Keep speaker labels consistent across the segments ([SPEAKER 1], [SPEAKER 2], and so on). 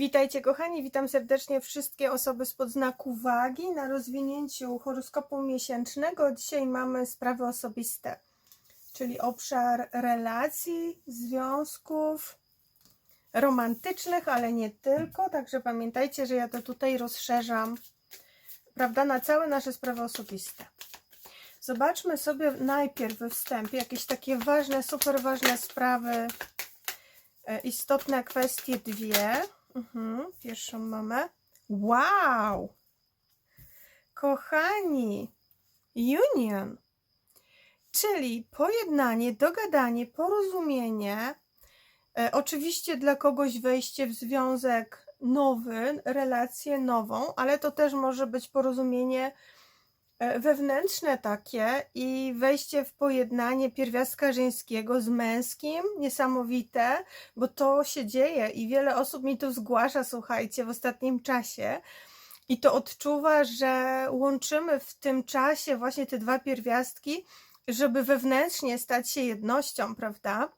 [SPEAKER 1] Witajcie kochani, witam serdecznie wszystkie osoby spod znaku wagi na rozwinięciu horoskopu miesięcznego. Dzisiaj mamy sprawy osobiste, czyli obszar relacji, związków romantycznych, ale nie tylko. Także pamiętajcie, że ja to tutaj rozszerzam, prawda, na całe nasze sprawy osobiste. Zobaczmy sobie najpierw we wstępie jakieś takie ważne, super ważne sprawy, e, istotne kwestie dwie. Mhm, pierwszą mamy. Wow! Kochani, union, czyli pojednanie, dogadanie, porozumienie. E, oczywiście dla kogoś wejście w związek nowy, relację nową, ale to też może być porozumienie wewnętrzne takie i wejście w pojednanie pierwiastka żeńskiego z męskim, niesamowite, bo to się dzieje i wiele osób mi to zgłasza, słuchajcie, w ostatnim czasie. I to odczuwa, że łączymy w tym czasie właśnie te dwa pierwiastki, żeby wewnętrznie stać się jednością, prawda?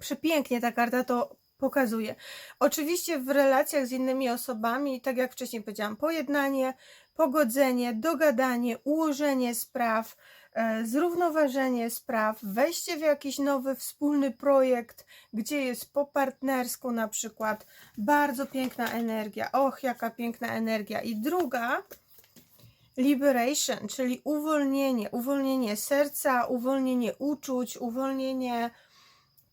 [SPEAKER 1] Przepięknie ta karta to pokazuje. Oczywiście w relacjach z innymi osobami, tak jak wcześniej powiedziałam, pojednanie, pogodzenie, dogadanie, ułożenie spraw, e, zrównoważenie spraw, wejście w jakiś nowy wspólny projekt, gdzie jest po partnersku na przykład. Bardzo piękna energia. Och, jaka piękna energia. I druga, liberation, czyli uwolnienie, uwolnienie serca, uwolnienie uczuć, uwolnienie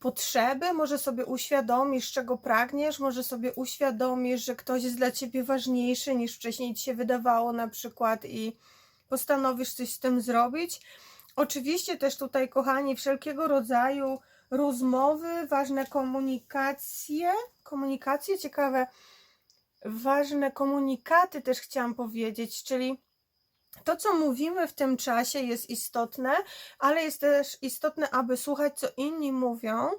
[SPEAKER 1] potrzeby, może sobie uświadomisz, czego pragniesz, może sobie uświadomisz, że ktoś jest dla ciebie ważniejszy niż wcześniej ci się wydawało na przykład i postanowisz coś z tym zrobić. Oczywiście też tutaj, kochani, wszelkiego rodzaju rozmowy, ważne komunikacje, komunikacje ciekawe, ważne komunikaty też chciałam powiedzieć, czyli to, co mówimy w tym czasie, jest istotne, ale jest też istotne, aby słuchać, co inni mówią,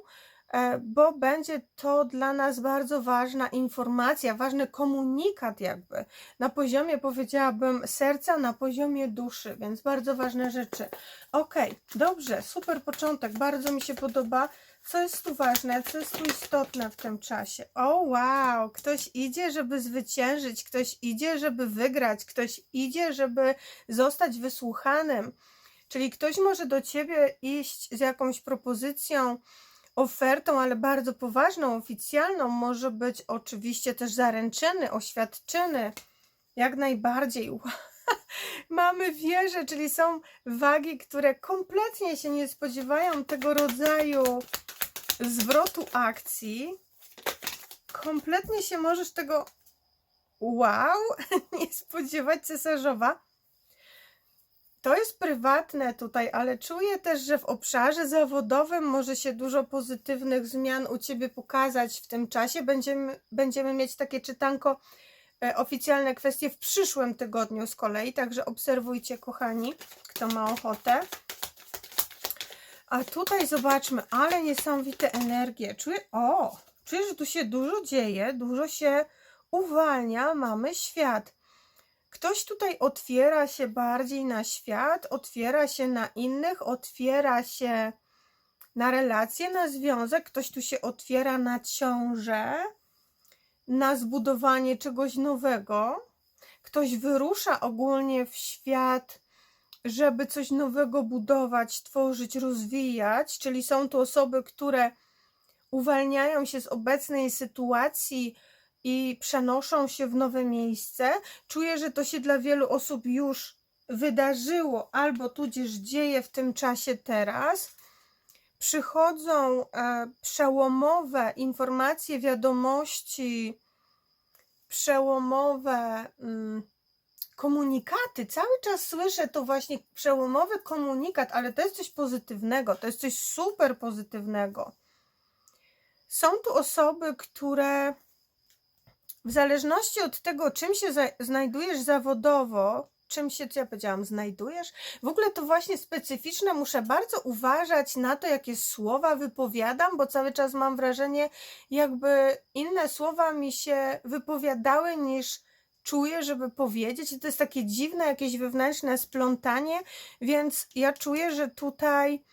[SPEAKER 1] e, bo będzie to dla nas bardzo ważna informacja, ważny komunikat, jakby na poziomie, powiedziałabym, serca, na poziomie duszy, więc bardzo ważne rzeczy. Ok, dobrze, super początek, bardzo mi się podoba. Co jest tu ważne, co jest tu istotne w tym czasie? O wow, ktoś idzie, żeby zwyciężyć, ktoś idzie, żeby wygrać, ktoś idzie, żeby zostać wysłuchanym. Czyli ktoś może do ciebie iść z jakąś propozycją, ofertą, ale bardzo poważną, oficjalną. Może być oczywiście też zaręczyny, oświadczyny. Jak najbardziej. Mamy wieże, czyli są wagi, które kompletnie się nie spodziewają tego rodzaju zwrotu akcji. Kompletnie się możesz tego wow, nie spodziewać cesarzowa. To jest prywatne tutaj, ale czuję też, że w obszarze zawodowym może się dużo pozytywnych zmian u Ciebie pokazać w tym czasie. Będziemy, będziemy mieć takie czytanko e, oficjalne kwestie w przyszłym tygodniu z kolei, także obserwujcie kochani, kto ma ochotę. A tutaj zobaczmy, ale niesamowite energie. Czuję, o, czuję, że tu się dużo dzieje, dużo się uwalnia, mamy świat. Ktoś tutaj otwiera się bardziej na świat, otwiera się na innych, otwiera się na relacje, na związek, ktoś tu się otwiera na ciążę, na zbudowanie czegoś nowego. Ktoś wyrusza ogólnie w świat żeby coś nowego budować, tworzyć, rozwijać, czyli są to osoby, które uwalniają się z obecnej sytuacji i przenoszą się w nowe miejsce. Czuję, że to się dla wielu osób już wydarzyło albo tudzież dzieje w tym czasie teraz. Przychodzą e, przełomowe informacje, wiadomości, przełomowe. Mm, komunikaty. Cały czas słyszę to właśnie przełomowy komunikat, ale to jest coś pozytywnego, to jest coś super pozytywnego. Są tu osoby, które w zależności od tego, czym się znajdujesz zawodowo, czym się, co ja powiedziałam, znajdujesz, w ogóle to właśnie specyficzne, muszę bardzo uważać na to, jakie słowa wypowiadam, bo cały czas mam wrażenie, jakby inne słowa mi się wypowiadały niż czuję, żeby powiedzieć. To jest takie dziwne, jakieś wewnętrzne splątanie, więc ja czuję, że tutaj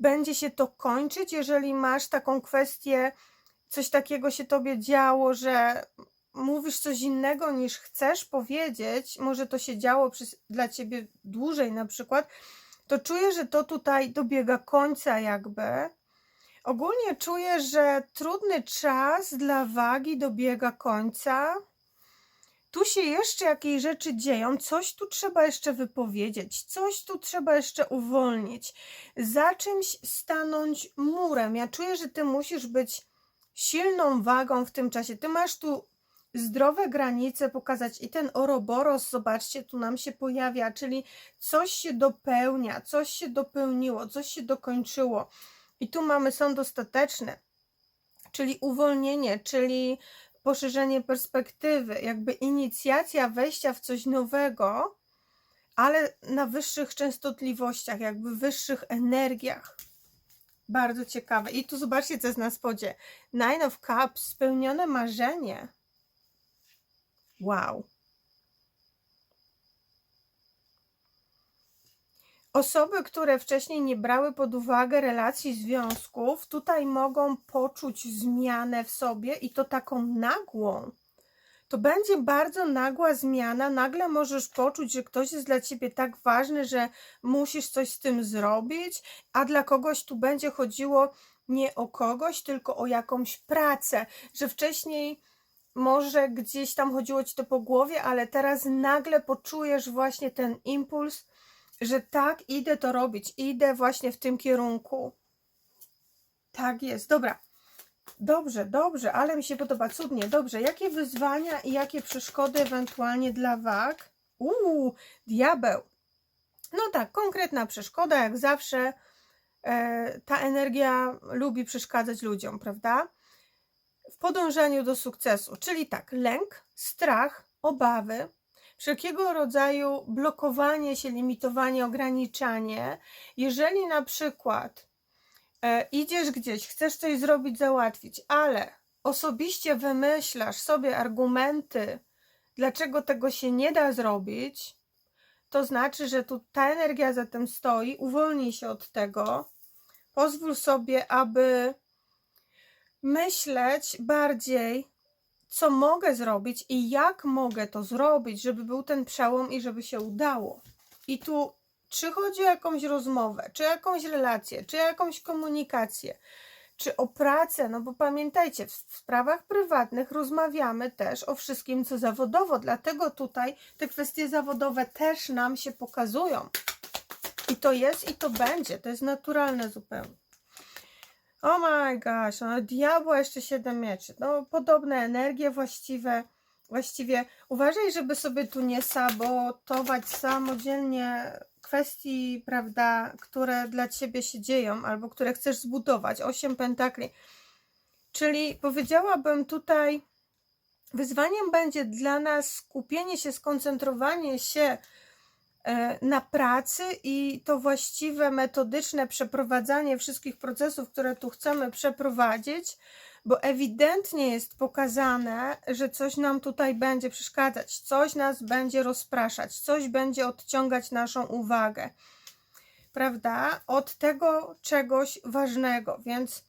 [SPEAKER 1] będzie się to kończyć, jeżeli masz taką kwestię, coś takiego się tobie działo, że mówisz coś innego niż chcesz powiedzieć, może to się działo przez, dla ciebie dłużej na przykład, to czuję, że to tutaj dobiega końca jakby. Ogólnie czuję, że trudny czas dla wagi dobiega końca. Tu się jeszcze jakieś rzeczy dzieją, coś tu trzeba jeszcze wypowiedzieć, coś tu trzeba jeszcze uwolnić, za czymś stanąć murem. Ja czuję, że ty musisz być silną wagą w tym czasie. Ty masz tu zdrowe granice pokazać i ten oroboros, zobaczcie, tu nam się pojawia, czyli coś się dopełnia, coś się dopełniło, coś się dokończyło. I tu mamy sąd ostateczny, czyli uwolnienie, czyli poszerzenie perspektywy, jakby inicjacja wejścia w coś nowego, ale na wyższych częstotliwościach, jakby wyższych energiach. Bardzo ciekawe. I tu zobaczcie, co jest na spodzie. Nine of Cups, spełnione marzenie. Wow. Osoby, które wcześniej nie brały pod uwagę relacji związków, tutaj mogą poczuć zmianę w sobie i to taką nagłą. To będzie bardzo nagła zmiana. Nagle możesz poczuć, że ktoś jest dla ciebie tak ważny, że musisz coś z tym zrobić, a dla kogoś tu będzie chodziło nie o kogoś, tylko o jakąś pracę, że wcześniej może gdzieś tam chodziło ci to po głowie, ale teraz nagle poczujesz właśnie ten impuls, że tak, idę to robić, idę właśnie w tym kierunku. Tak jest, dobra. Dobrze, dobrze, ale mi się podoba, cudnie, dobrze. Jakie wyzwania i jakie przeszkody ewentualnie dla wag? Uuu, diabeł. No tak, konkretna przeszkoda, jak zawsze. E, ta energia lubi przeszkadzać ludziom, prawda? W podążaniu do sukcesu, czyli tak, lęk, strach, obawy, wszelkiego rodzaju blokowanie się, limitowanie, ograniczanie. Jeżeli na przykład e, idziesz gdzieś, chcesz coś zrobić, załatwić, ale osobiście wymyślasz sobie argumenty, dlaczego tego się nie da zrobić, to znaczy, że tu ta energia za tym stoi, uwolnij się od tego, pozwól sobie, aby myśleć bardziej co mogę zrobić i jak mogę to zrobić, żeby był ten przełom i żeby się udało. I tu, czy chodzi o jakąś rozmowę, czy jakąś relację, czy jakąś komunikację, czy o pracę, no bo pamiętajcie, w sprawach prywatnych rozmawiamy też o wszystkim, co zawodowo, dlatego tutaj te kwestie zawodowe też nam się pokazują. I to jest i to będzie, to jest naturalne zupełnie. Oh my gosh, no diabła jeszcze 7 mieczy. No podobne energie właściwe. Właściwie uważaj, żeby sobie tu nie sabotować samodzielnie kwestii, prawda, które dla ciebie się dzieją albo które chcesz zbudować. Osiem pentakli. Czyli powiedziałabym tutaj, wyzwaniem będzie dla nas skupienie się, skoncentrowanie się na pracy i to właściwe, metodyczne przeprowadzanie wszystkich procesów, które tu chcemy przeprowadzić, bo ewidentnie jest pokazane, że coś nam tutaj będzie przeszkadzać, coś nas będzie rozpraszać, coś będzie odciągać naszą uwagę, prawda, od tego czegoś ważnego. Więc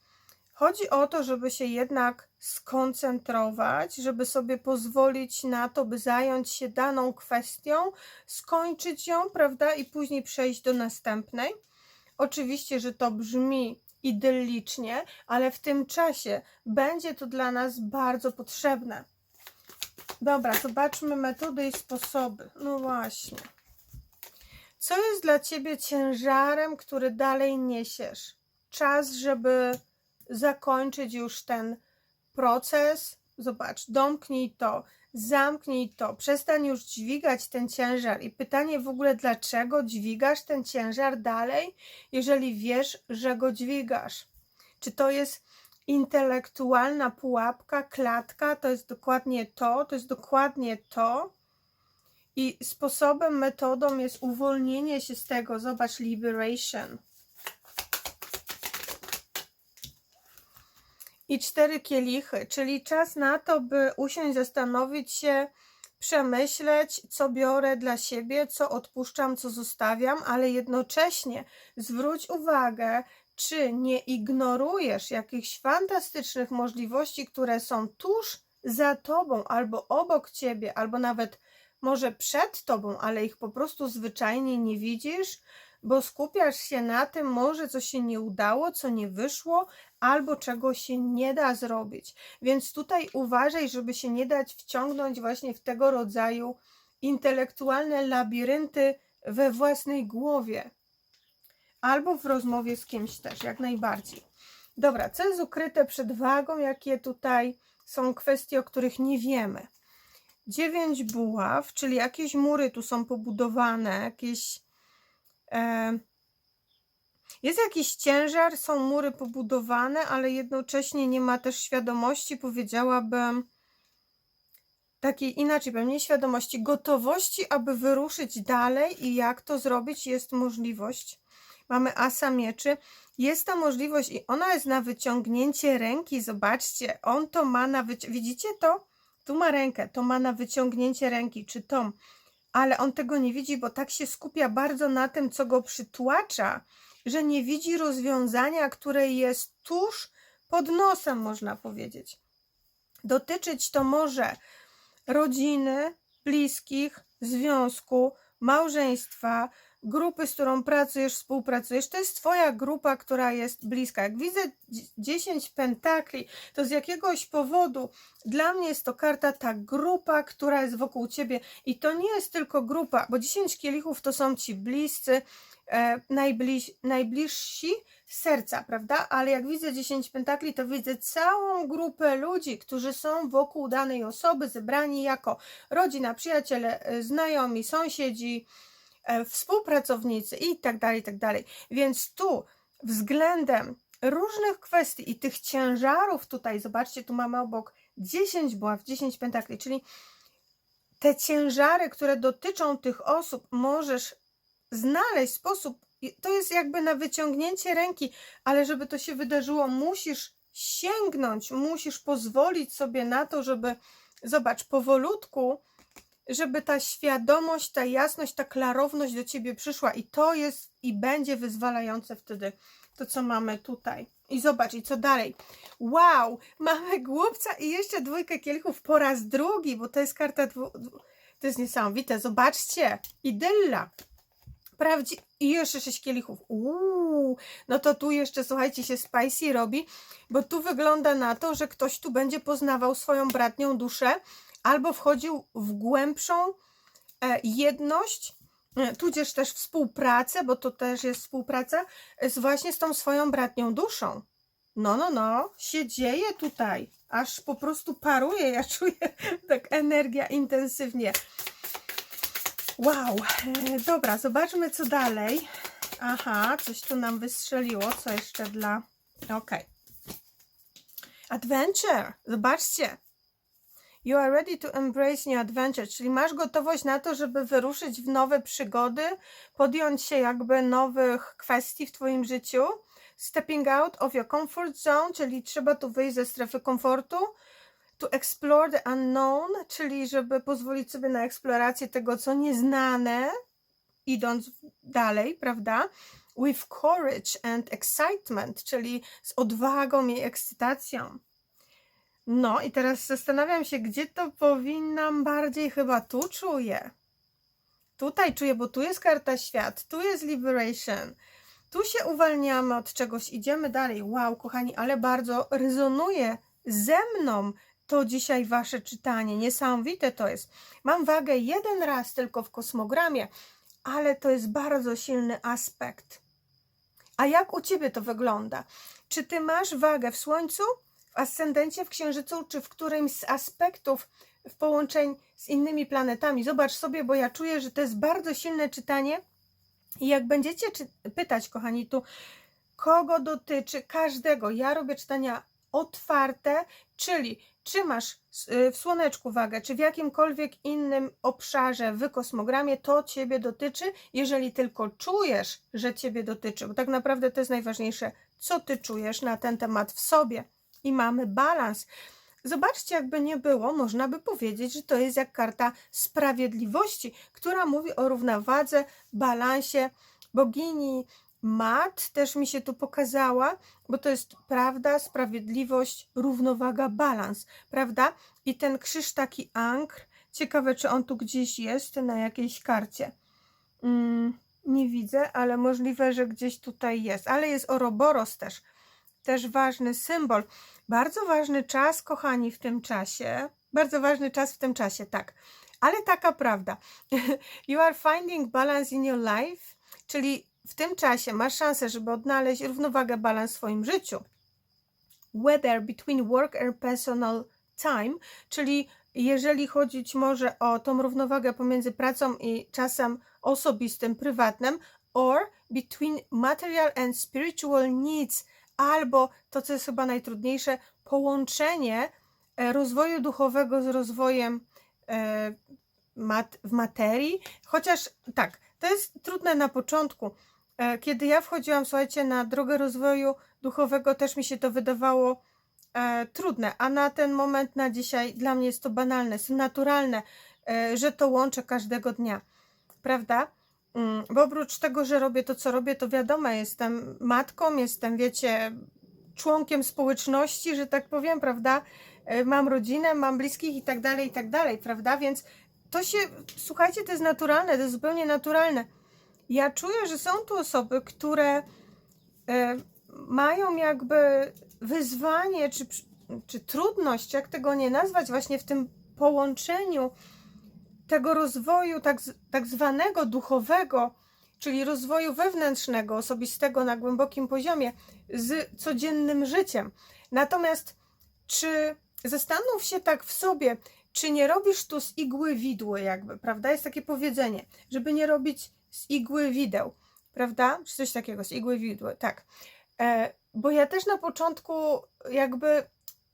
[SPEAKER 1] chodzi o to, żeby się jednak skoncentrować, żeby sobie pozwolić na to, by zająć się daną kwestią, skończyć ją, prawda, i później przejść do następnej. Oczywiście, że to brzmi idyllicznie, ale w tym czasie będzie to dla nas bardzo potrzebne. Dobra, zobaczmy metody i sposoby. No właśnie. Co jest dla ciebie ciężarem, który dalej niesiesz? Czas, żeby zakończyć już ten proces, zobacz, domknij to, zamknij to, przestań już dźwigać ten ciężar. I pytanie w ogóle, dlaczego dźwigasz ten ciężar dalej, jeżeli wiesz, że go dźwigasz? Czy to jest intelektualna pułapka, klatka? To jest dokładnie to, to jest dokładnie to. I sposobem, metodą jest uwolnienie się z tego. Zobacz, liberation. I cztery kielichy, czyli czas na to, by usiąść, zastanowić się, przemyśleć, co biorę dla siebie, co odpuszczam, co zostawiam, ale jednocześnie zwróć uwagę, czy nie ignorujesz jakichś fantastycznych możliwości, które są tuż za tobą, albo obok ciebie, albo nawet może przed tobą, ale ich po prostu zwyczajnie nie widzisz, bo skupiasz się na tym, może co się nie udało, co nie wyszło, albo czego się nie da zrobić. Więc tutaj uważaj, żeby się nie dać wciągnąć właśnie w tego rodzaju intelektualne labirynty we własnej głowie. Albo w rozmowie z kimś też, jak najbardziej. Dobra, co jest ukryte przed wagą? Jakie tutaj są kwestie, o których nie wiemy? Dziewięć buław, czyli jakieś mury tu są pobudowane, jakieś. E, jest jakiś ciężar, są mury pobudowane, ale jednocześnie nie ma też świadomości, powiedziałabym, takiej inaczej, pewnie świadomości, gotowości, aby wyruszyć dalej i jak to zrobić, jest możliwość. Mamy asa mieczy. Jest ta możliwość i ona jest na wyciągnięcie ręki. Zobaczcie, on to ma na wyciągnięcie. Widzicie to? Tu ma rękę, to ma na wyciągnięcie ręki, czy tą. Ale on tego nie widzi, bo tak się skupia bardzo na tym, co go przytłacza, że nie widzi rozwiązania, które jest tuż pod nosem, można powiedzieć. Dotyczyć to może rodziny, bliskich, związku, małżeństwa, grupy, z którą pracujesz, współpracujesz. To jest Twoja grupa, która jest bliska. Jak widzę 10 pentakli, to z jakiegoś powodu dla mnie jest to karta ta grupa, która jest wokół Ciebie. I to nie jest tylko grupa, bo 10 kielichów to są Ci bliscy, najbliż, najbliżsi serca, prawda? Ale jak widzę 10 pentakli, to widzę całą grupę ludzi, którzy są wokół danej osoby, zebrani jako rodzina, przyjaciele, e, znajomi, sąsiedzi, e, współpracownicy i tak dalej, i tak dalej. Więc tu względem różnych kwestii i tych ciężarów tutaj, zobaczcie, tu mamy obok 10 buław, 10 pentakli, czyli te ciężary, które dotyczą tych osób, możesz znaleźć sposób, to jest jakby na wyciągnięcie ręki, ale żeby to się wydarzyło, musisz sięgnąć, musisz pozwolić sobie na to, żeby, zobacz, powolutku, żeby ta świadomość, ta jasność, ta klarowność do ciebie przyszła i to jest i będzie wyzwalające wtedy to, co mamy tutaj. I zobacz, i co dalej. Wow, mamy głupca i jeszcze dwójkę kielichów po raz drugi, bo to jest karta dwu- To jest niesamowite. Zobaczcie, idylla. Prawdzi... I jeszcze sześć kielichów. Uuu, no to tu jeszcze, słuchajcie, się spicy robi, bo tu wygląda na to, że ktoś tu będzie poznawał swoją bratnią duszę albo wchodził w głębszą e, jedność, e, tudzież też współpracę, bo to też jest współpraca e, z właśnie z tą swoją bratnią duszą. No, no, no, się dzieje tutaj. Aż po prostu paruje, ja czuję tak energia intensywnie. Wow, e, dobra, zobaczmy co dalej. Aha, coś tu nam wystrzeliło, co jeszcze dla... Okej. Adventure, zobaczcie. You are ready to embrace new adventure, czyli masz gotowość na to, żeby wyruszyć w nowe przygody, podjąć się jakby nowych kwestii w Twoim życiu. Stepping out of your comfort zone, czyli trzeba tu wyjść ze strefy komfortu. To explore the unknown, czyli żeby pozwolić sobie na eksplorację tego, co nieznane, idąc dalej, prawda? With courage and excitement, czyli z odwagą i ekscytacją. No i teraz zastanawiam się, gdzie to powinnam bardziej chyba tu czuję. Tutaj czuję, bo tu jest karta świat, tu jest liberation. Tu się uwalniamy od czegoś, idziemy dalej. Wow, kochani, ale bardzo rezonuje ze mną to dzisiaj wasze czytanie. Niesamowite to jest. Mam wagę jeden raz tylko w kosmogramie, ale to jest bardzo silny aspekt. A jak u ciebie to wygląda? Czy ty masz wagę w Słońcu, w ascendencie, w Księżycu, czy w którymś z aspektów w połączeń z innymi planetami? Zobacz sobie, bo ja czuję, że to jest bardzo silne czytanie. I jak będziecie pytać, kochani, tu kogo dotyczy każdego, ja robię czytania otwarte, czyli czy masz y, w słoneczku wagę, czy w jakimkolwiek innym obszarze w kosmogramie, to Ciebie dotyczy, jeżeli tylko czujesz, że Ciebie dotyczy, bo tak naprawdę to jest najważniejsze, co Ty czujesz na ten temat w sobie i mamy balans. Zobaczcie, jakby nie było, można by powiedzieć, że to jest jak karta sprawiedliwości, która mówi o równowadze, balansie bogini Mat też mi się tu pokazała, bo to jest prawda, sprawiedliwość, równowaga, balans, prawda? i ten krzyż taki ankr. Ciekawe, czy on tu gdzieś jest na jakiejś karcie. Mm, nie widzę, ale możliwe, że gdzieś tutaj jest. Ale jest Oroboros też. Też ważny symbol. Bardzo ważny czas, kochani, w tym czasie. Bardzo ważny czas w tym czasie, tak. Ale taka prawda. You are finding balance in your life, czyli w tym czasie masz szansę, żeby odnaleźć równowagę, balans w swoim życiu. Whether between work and personal time, czyli jeżeli chodzić może o tą równowagę pomiędzy pracą i czasem osobistym, prywatnym, or between material and spiritual needs, albo to, co jest chyba najtrudniejsze, połączenie e, rozwoju duchowego z rozwojem e, w materii. Chociaż tak, to jest trudne na początku. E, Kiedy ja wchodziłam, słuchajcie, na drogę rozwoju duchowego, też mi się to wydawało e, trudne, a na ten moment, na dzisiaj, dla mnie jest to banalne, jest naturalne, e, że to łączę każdego dnia, prawda? Mm, Bo oprócz tego, że robię to, co robię, to wiadomo, jestem matką, jestem, wiecie, członkiem społeczności, że tak powiem, prawda? E, Mam rodzinę, mam bliskich i tak dalej, i tak dalej, prawda? Więc to się, słuchajcie, to jest naturalne, to jest zupełnie naturalne. Ja czuję, że są tu osoby, które e, mają jakby wyzwanie, czy, czy trudność, jak tego nie nazwać, właśnie w tym połączeniu tego rozwoju tak, tak zwanego duchowego, czyli rozwoju wewnętrznego, osobistego na głębokim poziomie, z codziennym życiem. Natomiast czy zastanów się tak w sobie, czy nie robisz tu z igły widły, jakby, prawda? Jest takie powiedzenie, żeby nie robić z igły wideł, prawda? Czy coś takiego, z igły widły, tak. E, bo ja też na początku, jakby,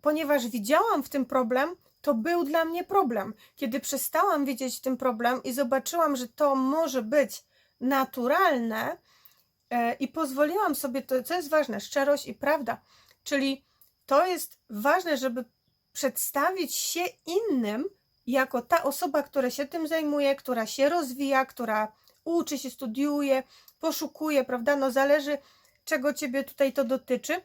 [SPEAKER 1] ponieważ widziałam w tym problem, to był dla mnie problem. Kiedy przestałam widzieć w tym problem i zobaczyłam, że to może być naturalne e, i pozwoliłam sobie, to co jest ważne, szczerość i prawda, czyli to jest ważne, żeby przedstawić się innym jako ta osoba, która się tym zajmuje, która się rozwija, która uczy się, studiuje, poszukuje, prawda? No zależy, czego ciebie tutaj to dotyczy.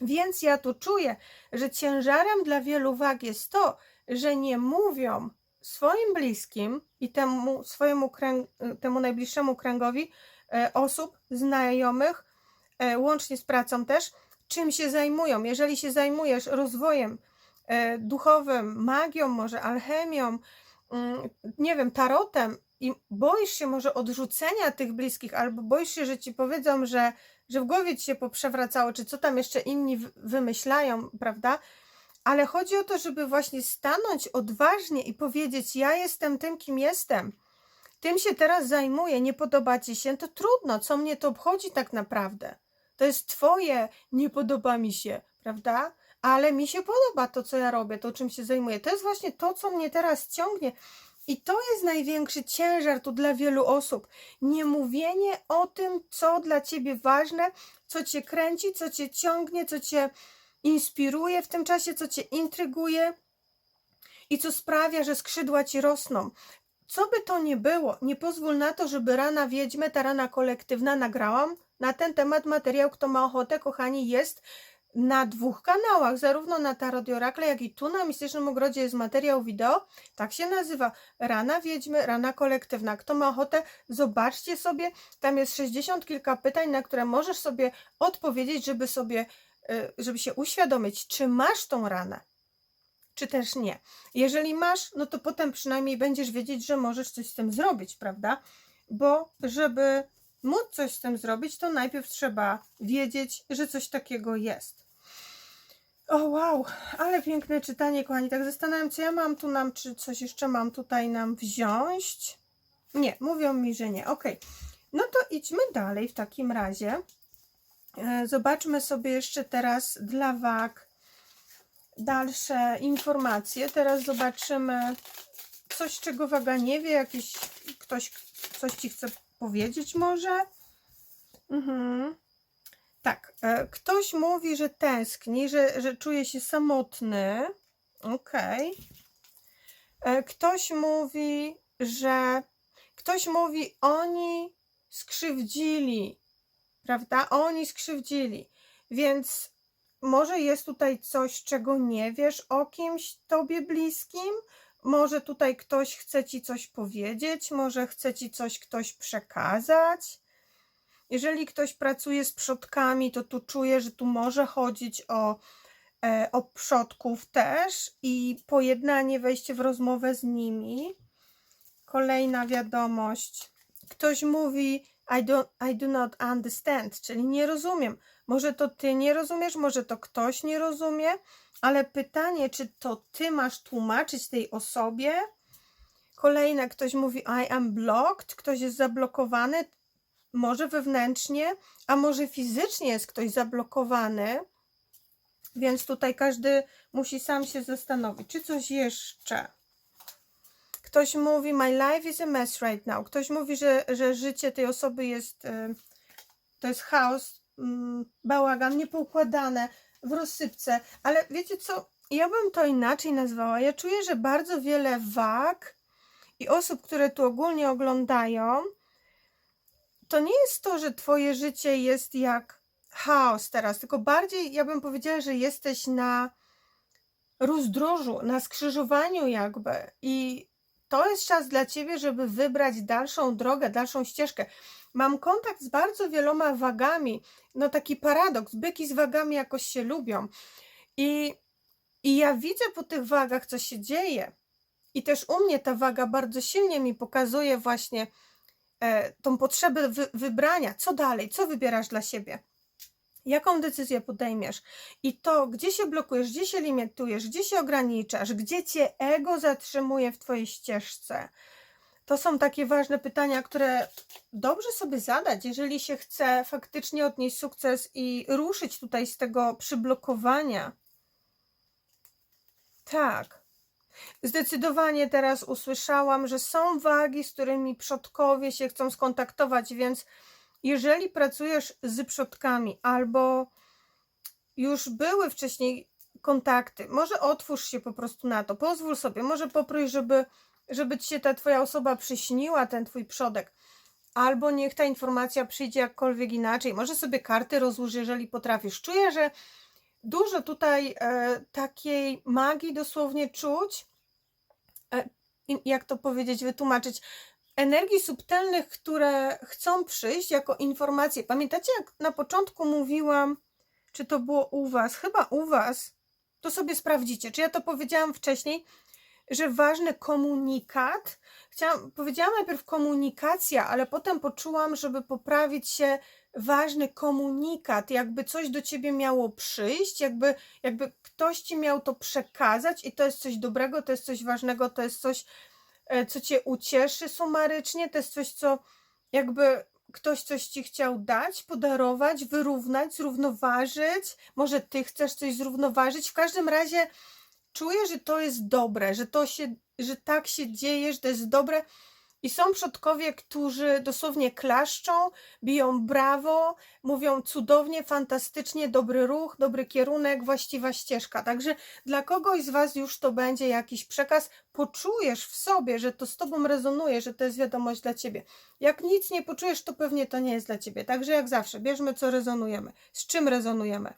[SPEAKER 1] Więc ja tu czuję, że ciężarem dla wielu wag jest to, że nie mówią swoim bliskim i temu swojemu kręg, temu najbliższemu kręgowi e, osób, znajomych, e, łącznie z pracą też, czym się zajmują. Jeżeli się zajmujesz rozwojem e, duchowym, magią, może alchemią, mm, nie wiem, tarotem i boisz się może odrzucenia tych bliskich, albo boisz się, że ci powiedzą, że, że w głowie ci się poprzewracało, czy co tam jeszcze inni wymyślają, prawda? Ale chodzi o to, żeby właśnie stanąć odważnie i powiedzieć: Ja jestem tym, kim jestem. Tym się teraz zajmuję, nie podoba ci się, to trudno, co mnie to obchodzi tak naprawdę. To jest twoje, nie podoba mi się, prawda? Ale mi się podoba to, co ja robię, to czym się zajmuję. To jest właśnie to, co mnie teraz ciągnie. I to jest największy ciężar tu dla wielu osób. Nie mówienie o tym, co dla ciebie ważne, co cię kręci, co cię ciągnie, co cię inspiruje w tym czasie, co cię intryguje i co sprawia, że skrzydła ci rosną. Co by to nie było, nie pozwól na to, żeby rana wiedźmy, ta rana kolektywna, nagrałam na ten temat materiał. Kto ma ochotę, kochani, jest na dwóch kanałach, zarówno na Tarot i Orakle, jak i tu na Mistycznym Ogrodzie jest materiał wideo. Tak się nazywa. Rana wiedźmy, rana kolektywna. Kto ma ochotę, zobaczcie sobie. Tam jest 60 kilka pytań, na które możesz sobie odpowiedzieć, żeby sobie, y, żeby się uświadomić, czy masz tą ranę, czy też nie. Jeżeli masz, no to potem przynajmniej będziesz wiedzieć, że możesz coś z tym zrobić, prawda? Bo żeby móc coś z tym zrobić, to najpierw trzeba wiedzieć, że coś takiego jest. O wow, ale piękne czytanie, kochani. Tak zastanawiam, co ja mam tu nam, czy coś jeszcze mam tutaj nam wziąć. Nie, mówią mi, że nie. Ok. No to idźmy dalej w takim razie. E, Zobaczmy sobie jeszcze teraz dla wag dalsze informacje. Teraz zobaczymy coś, czego waga nie wie, jakiś ktoś coś ci chce powiedzieć może. Mhm. Tak, e, ktoś mówi, że tęskni, że, że czuje się samotny. Okej. E, Ktoś mówi, że ktoś mówi, oni skrzywdzili, prawda? Oni skrzywdzili. Więc może jest tutaj coś, czego nie wiesz o kimś tobie bliskim. Może tutaj ktoś chce ci coś powiedzieć, może chce ci coś ktoś przekazać. Jeżeli ktoś pracuje z przodkami, to tu czuję, że tu może chodzić o, e, o przodków też i pojednanie, wejście w rozmowę z nimi. Kolejna wiadomość. Ktoś mówi I, don't, I do not understand, czyli nie rozumiem. Może to ty nie rozumiesz, może to ktoś nie rozumie, ale pytanie, czy to ty masz tłumaczyć tej osobie? Kolejne, ktoś mówi I am blocked, ktoś jest zablokowany, może wewnętrznie, a może fizycznie jest ktoś zablokowany. Więc tutaj każdy musi sam się zastanowić, czy coś jeszcze. Ktoś mówi, my life is a mess right now. Ktoś mówi, że, że życie tej osoby jest, y, to jest chaos, mm, bałagan, niepoukładane, w rozsypce. Ale wiecie co, ja bym to inaczej nazwała. Ja czuję, że bardzo wiele wag i osób, które tu ogólnie oglądają, to nie jest to, że twoje życie jest jak chaos teraz, tylko bardziej ja bym powiedziała, że jesteś na rozdrożu, na skrzyżowaniu jakby i to jest czas dla ciebie, żeby wybrać dalszą drogę, dalszą ścieżkę. Mam kontakt z bardzo wieloma wagami, no taki paradoks, byki z wagami jakoś się lubią. I, i ja widzę po tych wagach, co się dzieje. I też u mnie ta waga bardzo silnie mi pokazuje właśnie e, tą potrzebę wy, wybrania, co dalej, co wybierasz dla siebie. Jaką decyzję podejmiesz? I to, gdzie się blokujesz, gdzie się limitujesz, gdzie się ograniczasz, gdzie cię ego zatrzymuje w twojej ścieżce. To są takie ważne pytania, które dobrze sobie zadać, jeżeli się chce faktycznie odnieść sukces i ruszyć tutaj z tego przyblokowania. Tak. Zdecydowanie teraz usłyszałam, że są wagi, z którymi przodkowie się chcą skontaktować, więc jeżeli pracujesz z przodkami albo już były wcześniej kontakty, może otwórz się po prostu na to, pozwól sobie, może poproś, żeby, żeby ci się ta twoja osoba przyśniła, ten twój przodek, albo niech ta informacja przyjdzie jakkolwiek inaczej, może sobie karty rozłóż, jeżeli potrafisz. Czuję, że dużo tutaj e, takiej magii dosłownie czuć, e, jak to powiedzieć, wytłumaczyć, energii subtelnych, które chcą przyjść jako informacje. Pamiętacie, jak na początku mówiłam, czy to było u Was? Chyba u Was. To sobie sprawdzicie. Czy ja to powiedziałam wcześniej, że ważny komunikat. Chciałam, powiedziałam najpierw komunikacja, ale potem poczułam, żeby poprawić się ważny komunikat, jakby coś do ciebie miało przyjść, jakby, jakby ktoś ci miał to przekazać i to jest coś dobrego, to jest coś ważnego, to jest coś, co cię ucieszy sumarycznie, to jest coś, co jakby ktoś coś ci chciał dać, podarować, wyrównać, zrównoważyć. Może ty chcesz coś zrównoważyć. W każdym razie czuję, że to jest dobre, że to się, że tak się dzieje, że to jest dobre i są przodkowie, którzy dosłownie klaszczą, biją brawo, mówią cudownie, fantastycznie, dobry ruch, dobry kierunek, właściwa ścieżka. Także dla kogoś z Was już to będzie jakiś przekaz, poczujesz w sobie, że to z Tobą rezonuje, że to jest wiadomość dla Ciebie. Jak nic nie poczujesz, to pewnie to nie jest dla Ciebie. Także jak zawsze, bierzmy co rezonujemy. Z czym rezonujemy?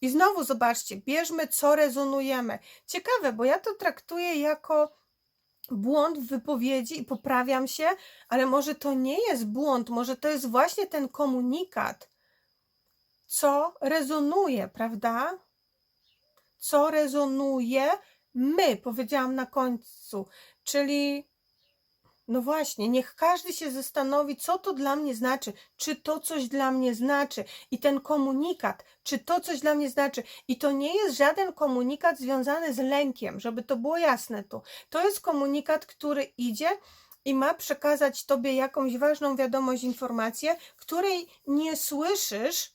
[SPEAKER 1] I znowu zobaczcie, bierzmy co rezonujemy. Ciekawe, bo ja to traktuję jako błąd w wypowiedzi i poprawiam się, ale może to nie jest błąd, może to jest właśnie ten komunikat, co rezonuje, prawda? Co rezonuje my, powiedziałam na końcu, czyli no właśnie, niech każdy się zastanowi, co to dla mnie znaczy, czy to coś dla mnie znaczy i ten komunikat, czy to coś dla mnie znaczy. I to nie jest żaden komunikat związany z lękiem, żeby to było jasne tu. To jest komunikat, który idzie i ma przekazać tobie jakąś ważną wiadomość, informację, której nie słyszysz.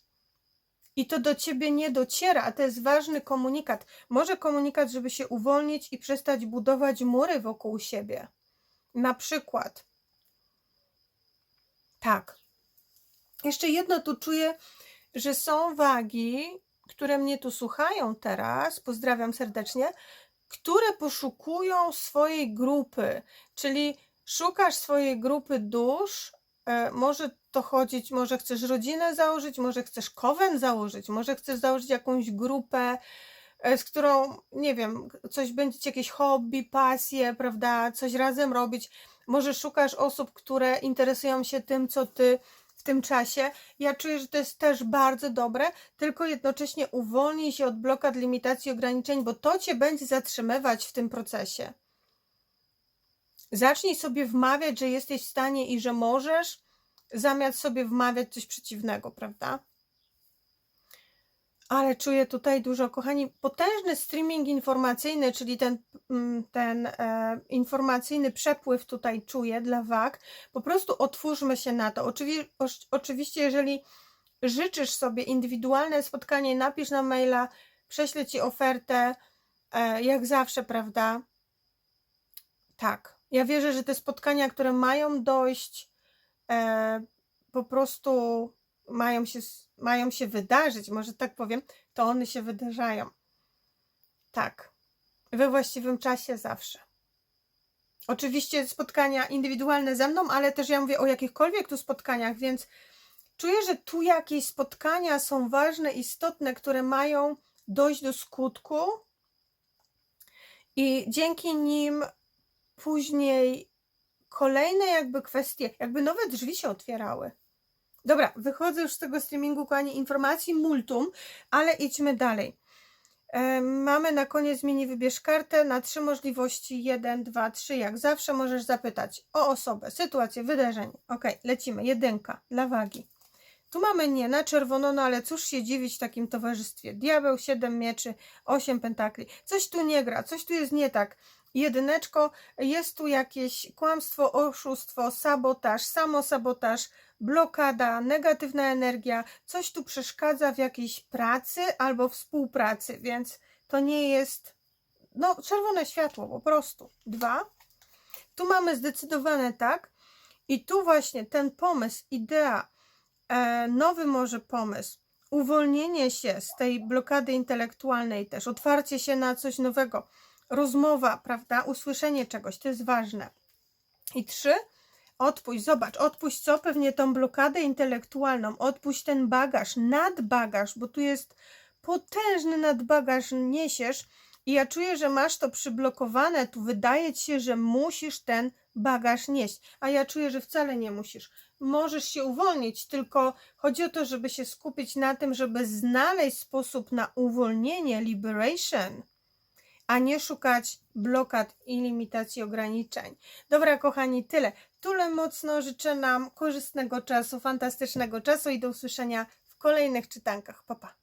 [SPEAKER 1] I to do ciebie nie dociera, a to jest ważny komunikat. Może komunikat, żeby się uwolnić i przestać budować mury wokół siebie. Na przykład. Tak. Jeszcze jedno tu czuję, że są wagi, które mnie tu słuchają teraz, pozdrawiam serdecznie, które poszukują swojej grupy, czyli szukasz swojej grupy dusz, e, może to chodzić, może chcesz rodzinę założyć, może chcesz kowen założyć, może chcesz założyć jakąś grupę, z którą, nie wiem, coś będziecie, jakieś hobby, pasje, prawda, coś razem robić. Może szukasz osób, które interesują się tym, co ty w tym czasie. Ja czuję, że to jest też bardzo dobre, tylko jednocześnie uwolnij się od blokad, limitacji, ograniczeń, bo to cię będzie zatrzymywać w tym procesie. Zacznij sobie wmawiać, że jesteś w stanie i że możesz, zamiast sobie wmawiać coś przeciwnego, prawda? Ale czuję tutaj dużo, kochani, potężny streaming informacyjny, czyli ten, mm, ten e, informacyjny przepływ tutaj czuję dla wag. Po prostu otwórzmy się na to. Oczywi oczywiście, jeżeli życzysz sobie indywidualne spotkanie, napisz na maila, prześlę ci ofertę, e, jak zawsze, prawda? Tak. Ja wierzę, że te spotkania, które mają dojść, e, po prostu mają się, mają się wydarzyć, może tak powiem, to one się wydarzają. Tak. We właściwym czasie zawsze. Oczywiście spotkania indywidualne ze mną, ale też ja mówię o jakichkolwiek tu spotkaniach, więc czuję, że tu jakieś spotkania są ważne, istotne, które mają dojść do skutku i dzięki nim później kolejne jakby kwestie, jakby nowe drzwi się otwierały. Dobra, wychodzę już z tego streamingu, kochani, informacji multum, ale idźmy dalej. E, Mamy na koniec mini wybierz kartę na trzy możliwości, jeden, dwa, trzy, jak zawsze możesz zapytać o osobę, sytuację, wydarzenie. Ok, lecimy, jedynka dla wagi. Tu mamy nie na czerwono, no ale cóż się dziwić w takim towarzystwie. Diabeł, siedem mieczy, osiem pentakli. Coś tu nie gra, coś tu jest nie tak. Jedyneczko, jest tu jakieś kłamstwo, oszustwo, sabotaż, samosabotaż, blokada, negatywna energia, coś tu przeszkadza w jakiejś pracy albo współpracy, więc to nie jest, no, czerwone światło po prostu. Dwa. Tu mamy zdecydowane tak i tu właśnie ten pomysł, idea, e, nowy może pomysł, uwolnienie się z tej blokady intelektualnej też, otwarcie się na coś nowego, rozmowa, prawda, usłyszenie czegoś, to jest ważne. I trzy, odpuść, zobacz, odpuść co? Pewnie tą blokadę intelektualną, odpuść ten bagaż, nadbagaż, bo tu jest potężny nadbagaż niesiesz i ja czuję, że masz to przyblokowane, tu wydaje ci się, że musisz ten bagaż nieść, a ja czuję, że wcale nie musisz. Możesz się uwolnić, tylko chodzi o to, żeby się skupić na tym, żeby znaleźć sposób na uwolnienie, liberation, a nie szukać blokad i limitacji ograniczeń. Dobra, kochani, tyle. Tule mocno życzę nam korzystnego czasu, fantastycznego czasu i do usłyszenia w kolejnych czytankach. Pa, pa.